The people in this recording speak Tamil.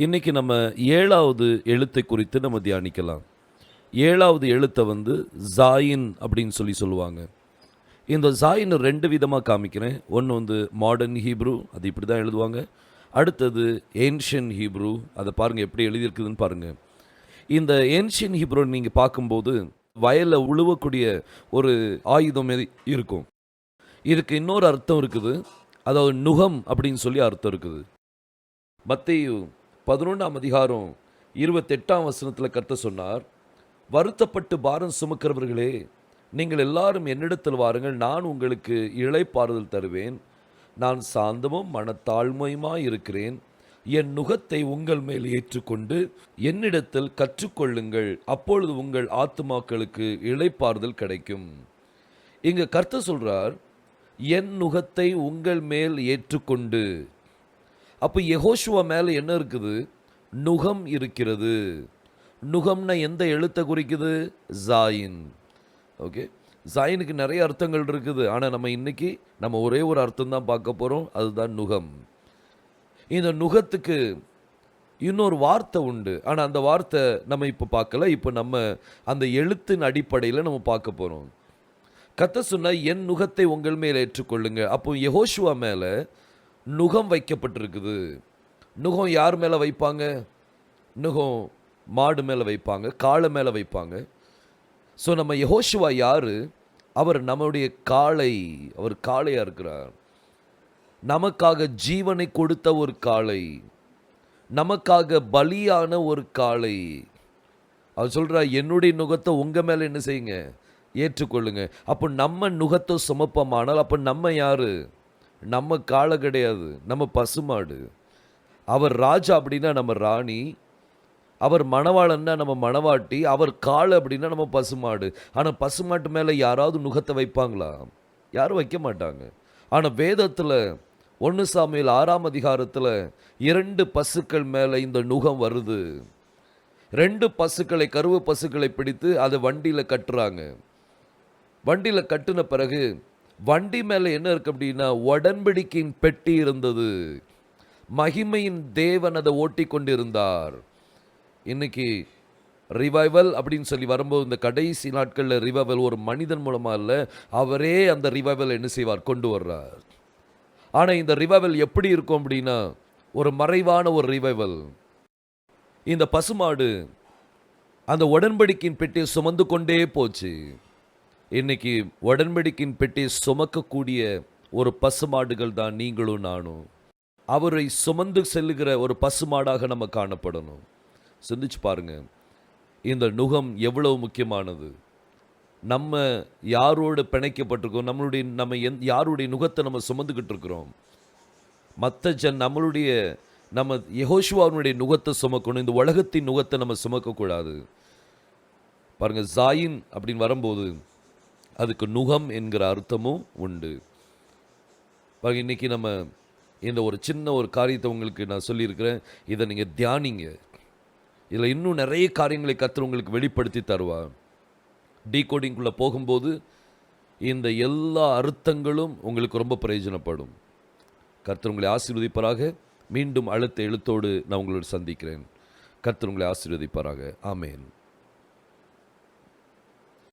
இன்றைக்கி நம்ம ஏழாவது எழுத்தை குறித்து நம்ம தியானிக்கலாம். ஏழாவது எழுத்தை வந்து ஜாயின் அப்படின்னு சொல்லி சொல்லுவாங்க. இந்த ஜாயின் ரெண்டு விதமாக காமிக்கிறேன். ஒன்று வந்து மாடர்ன் ஹீப்ரூ அது இப்படி தான் எழுதுவாங்க. அடுத்தது ஏன்ஷியன் ஹீப்ரூ அதை பாருங்கள் எப்படி எழுதியிருக்குதுன்னு பாருங்கள் இந்த ஏன்ஷியன் ஹீப்ரூ நீங்கள் பார்க்கும்போது வயலில் உழுவக்கூடிய ஒரு ஆயுதம் இருக்கும். இதுக்கு இன்னொரு அர்த்தம் இருக்குது. அதாவது நுகம் அப்படின்னு சொல்லி அர்த்தம் இருக்குது. மத்தேயு பதினொன்றாம் அதிகாரம் இருபத்தெட்டாம் வசனத்தில் கர்த்த சொன்னார் வருத்தப்பட்டு பாரம் சுமக்கிறவர்களே நீங்கள் எல்லாரும் என்னிடத்தில் வாருங்கள் நான் உங்களுக்கு இழைப்பாறுதல் தருவேன். நான் சாந்தமும் மனத்தாழ்மையுமாய் இருக்கிறேன். என் நுகத்தை உங்கள் மேல் ஏற்றுக்கொண்டு என்னிடத்தில் கற்றுக்கொள்ளுங்கள். அப்பொழுது உங்கள் ஆத்துமாக்களுக்கு இழைப்பாறுதல் கிடைக்கும். இங்கே கர்த்த சொல்கிறார் என் நுகத்தை உங்கள் மேல் ஏற்றுக்கொண்டு அப்போ யெகோஷுவா மேலே என்ன இருக்குது? நுகம் இருக்கிறது. நுகம்னா எந்த எழுத்தை குறிக்குது? ஜாயின். ஓகே? ஜாயினுக்கு நிறைய அர்த்தங்கள் இருக்குது. ஆனால் நம்ம இன்னைக்கு நம்ம ஒரே ஒரு அர்த்தம் தான் பார்க்க போகிறோம் அதுதான் நுகம். இந்த நுகத்துக்கு இன்னொரு வார்த்தை உண்டு. ஆனால் அந்த வார்த்தை நம்ம இப்போ பார்க்கல. இப்போ நம்ம அந்த எழுத்தின் அடிப்படையில் நம்ம பார்க்க போகிறோம் கத்த சொன்னால் என் நுகத்தை உங்கள் மேல் ஏற்றுக்கொள்ளுங்க அப்போ யஹோஷுவா மேலே நுகம் வைக்கப்பட்டிருக்குது. நுகம் யார் மேலே வைப்பாங்க? நுகம் மாடு மேலே வைப்பாங்க காளை மேலே வைப்பாங்க. ஸோ நம்ம யெகோஷுவா யார்? அவர் நம்முடைய காளை அவர் காளையாக இருக்கிறார். நமக்காக ஜீவனை கொடுத்த ஒரு காளை நமக்காக பலியான ஒரு காளை. அவர் சொல்கிறார் என்னுடைய நுகத்தை உங்கள் மேலே என்ன செய்யுங்க? ஏற்றுக்கொள்ளுங்க. அப்போ நம்ம நுகத்தை சுமப்பமானால் அப்போ நம்ம யார்? நம்ம காளை கிடையாது நம்ம பசுமாடு. அவர் ராஜா அப்படின்னா நம்ம ராணி அவர் மணவாளன்னா நம்ம மணவாட்டி அவர் காளை அப்படின்னா நம்ம பசுமாடு. ஆனால் பசுமாட்டு மேலே யாராவது நுகத்தை வைப்பாங்களா? யாரும் வைக்க மாட்டாங்க. ஆனால் வேதத்தில் ஒன்று சாமியில் ஆறாம் அதிகாரத்தில் இரண்டு பசுக்கள் மேலே இந்த நுகம் வருது. ரெண்டு பசுக்களை கருவு பசுக்களை பிடித்து அதை வண்டியில் கட்டுறாங்க. வண்டியில் கட்டின பிறகு வண்டி மேலே என்ன இருக்கு அப்படின்னா உடன்படிக்கையின் பெட்டி இருந்தது. மகிமையின் தேவன் அதை ஓட்டி கொண்டிருந்தார் இன்னைக்கு ரிவைவல் அப்படின்னு சொல்லி வரும்போது இந்த கடைசி நாட்களில் ரிவைவல் ஒரு மனிதன் மூலமாக இல்லை அவரே அந்த ரிவைவல் என்ன செய்வார்? கொண்டு வர்றார். ஆனால் இந்த ரிவைவல் எப்படி இருக்கும் அப்படின்னா ஒரு மறைவான ஒரு ரிவைவல் இந்த பசுமாடு அந்த உடன்படிக்கையின் பெட்டியை சுமந்து கொண்டே போச்சு. இன்னைக்கு உடன்படிக்கையின் பெட்டியை சுமக்கக்கூடிய ஒரு பசுமாடுகள் தான் நீங்களும் நானும். அவரை சுமந்து செல்லுகிற ஒரு பசுமாடாக நம்ம காணப்படணும். சிந்திச்சு பாருங்க. இந்த நுகம் எவ்வளவு முக்கியமானது? நம்ம யாரோடு பிணைக்கப்பட்டிருக்கோம்? நம்மளுடைய நம்ம எந் யாருடைய நுகத்தை நம்ம சுமந்துக்கிட்டு இருக்கிறோம்? மற்ற ஜன் நம்மளுடைய நம்ம யெகோஷுவாவினுடைய நுகத்தை சுமக்கணும். இந்த உலகத்தின் நுகத்தை நம்ம சுமக்கக்கூடாது. பாருங்க ஜாயின் அப்படின்னு வரும்போது அதுக்கு நுகம் என்கிற அர்த்தமும் உண்டு. இன்னைக்கு நம்ம இந்த ஒரு சின்ன ஒரு காரியத்தை உங்களுக்கு நான் சொல்லியிருக்கிறேன். இதை நீங்கள் தியானிங்க. இதில் இன்னும் நிறைய காரியங்களை கற்று உங்களுக்கு வெளிப்படுத்தி தருவார் டீகோடிங்குள்ளே போகும்போது இந்த எல்லா அர்த்தங்களும் உங்களுக்கு ரொம்ப பிரயோஜனப்படும். கர்த்தர் உங்களை ஆசீர்வதிப்பாராக. மீண்டும் அழுத்த எழுத்தோடு நான் உங்களோடு சந்திக்கிறேன். கர்த்தர் உங்களை ஆசீர்வதிப்பாராக. ஆமேன்.